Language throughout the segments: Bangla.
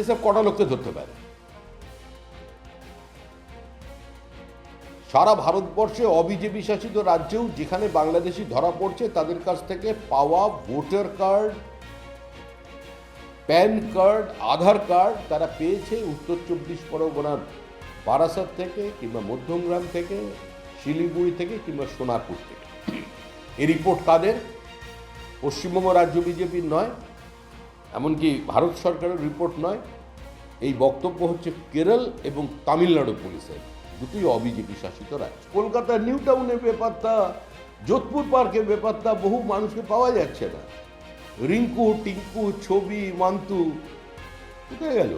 এসব কটা লোককে ধরতে পারে? সারা ভারতবর্ষে অবিজেপি শাসিত রাজ্যেও যেখানে বাংলাদেশি ধরা পড়ছে, তাদের কাছ থেকে পাওয়া voter card, PAN card, Aadhaar card তারা পেয়েছে উত্তর চব্বিশ পরগনার বারাসাত থেকে কিংবা মধ্যমগ্রাম থেকে, শিলিগুড়ি থেকে কিংবা সোনারপুর থেকে। এই রিপোর্ট কাদের? পশ্চিমবঙ্গ রাজ্য বিজেপির নয় এমনকি ভারত সরকারের রিপোর্ট নয়, এই বক্তব্য হচ্ছে কেরল এবং তামিলনাড়ু পুলিশের, দুটোই অবিজেপি শাসিত রাজ্য। কলকাতার নিউ টাউনের ব্যাপারটা যোধপুর পার্কের ব্যাপারটা বহু মানুষকে পাওয়া যাচ্ছে না। রিঙ্কু, টিঙ্কু, ছবি, মান্তু, কোথায় গেল?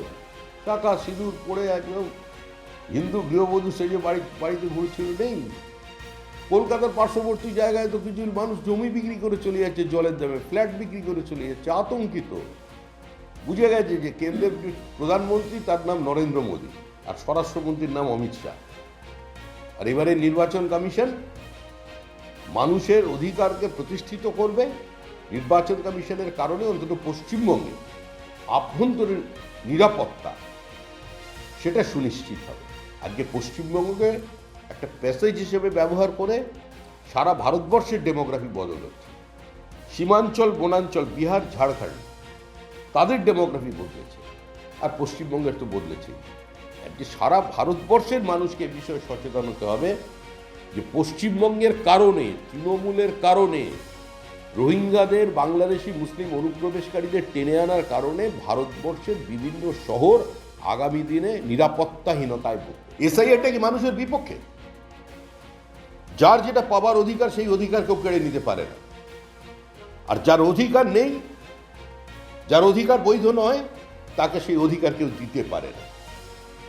টাকা সিঁদুর পরে একদম হিন্দু গৃহবধূ সেজে বাড়ি বাড়িতে ঘুরছিল নেই। কলকাতার পার্শ্ববর্তী জায়গায় তো কিছু মানুষ জমি বিক্রি করে চলে যাচ্ছে, জলের দামে, ফ্ল্যাট বিক্রি করে চলে যাচ্ছে, আতঙ্কিত। বুঝে গেছে যে কেন্দ্রের প্রধানমন্ত্রী, তার নাম নরেন্দ্র মোদী আর স্বরাষ্ট্রমন্ত্রীর নাম অমিত শাহ। আর এবারে নির্বাচন কমিশন মানুষের অধিকারকে প্রতিষ্ঠিত করবে। নির্বাচন কমিশনের কারণে অন্তত পশ্চিমবঙ্গে আভ্যন্তরীণ নিরাপত্তা, সেটা সুনিশ্চিত হবে। আজকে পশ্চিমবঙ্গকে একটা প্যাসেজ হিসেবে ব্যবহার করে সারা ভারতবর্ষের ডেমোগ্রাফি বদল হচ্ছে। সীমাঞ্চল, বনাঞ্চল, বিহার, ঝাড়খণ্ড তাদের ডেমোগ্রাফি বদলেছে আর পশ্চিমবঙ্গের তো বদলেছে। আজকে সারা ভারতবর্ষের মানুষকে বিষয়ে সচেতন হতে হবে যে পশ্চিমবঙ্গের কারণে, তৃণমূলের কারণে, রোহিঙ্গাদের, বাংলাদেশি, মুসলিম অনুপ্রবেশকারীদের টেনে আনার কারণে ভারতবর্ষের বিভিন্ন শহর আগামী দিনে নিরাপত্তাহীনতায় এসআইআরটা কি মানুষের বিপক্ষে। যার যেটা পাবার অধিকার, সেই অধিকার কেউ কেড়ে নিতে পারে না। আর যার অধিকার নেই যার অধিকার বৈধ নয়, তাকে সেই অধিকার কেউ দিতে পারে না।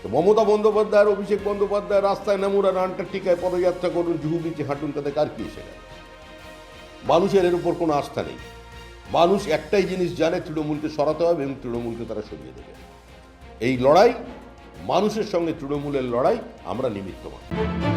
তো মমতা বন্দ্যোপাধ্যায় অভিষেক বন্দ্যোপাধ্যায় রাস্তায় নামুন আর আন্টার্কটিকায় পদযাত্রা করুন জুহু বিচে হাঁটুন, তাতে কার কি গেল? মানুষের এর উপর কোনো আস্থা নেই। মানুষ একটাই জিনিস জানে, তৃণমূলকে সরাতে হবে এবং তৃণমূলকে তারা সরিয়ে দেবে। এই লড়াই, মানুষের সঙ্গে তৃণমূলের লড়াই, আমরা নিমিত্ত মাত্র